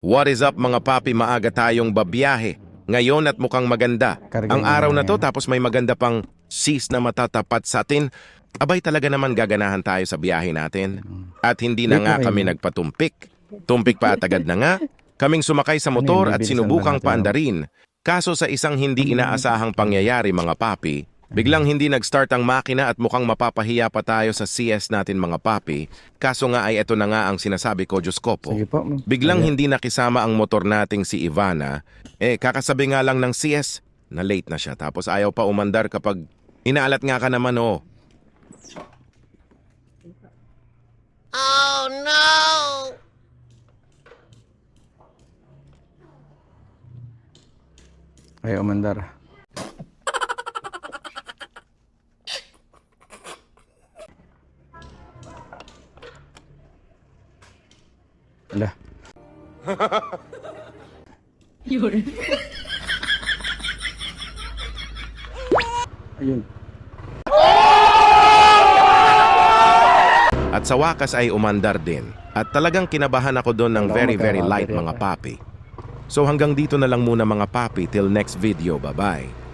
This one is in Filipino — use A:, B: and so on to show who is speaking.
A: What is up mga papi, maaga tayong babiyahe. Ngayon at mukhang maganda.
B: Karga
A: Ang araw na to tapos may maganda pang sis na matatapat sa atin. Abay talaga naman gaganahan tayo sa biyahe natin. At hindi na nga kami nagpatumpik. Tumpik pa at agad na nga. Kaming sumakay sa
B: Ano
A: motor at sinubukang
B: natin,
A: paandarin. Kaso sa isang hindi inaasahang pangyayari mga papi, biglang hindi nag-start ang makina at mukhang mapapahiya pa tayo sa CS natin mga papi. Kaso nga ay eto na nga ang sinasabi ko, Diyos ko po.
B: Sige po.
A: Biglang
B: Ayan.
A: hindi nakisama ang motor nating si Ivana. Eh, kakasabi nga lang ng CS na late na siya. Tapos ayaw pa umandar kapag inaalat nga ka naman, oh.
C: Oh no!
B: Ay, umandar. Ala. Ayun.
A: At sa wakas ay umandar din. At talagang kinabahan ako doon ng very very light mga
B: pa.
A: papi. So hanggang dito na lang muna mga papi till next video. Bye-bye.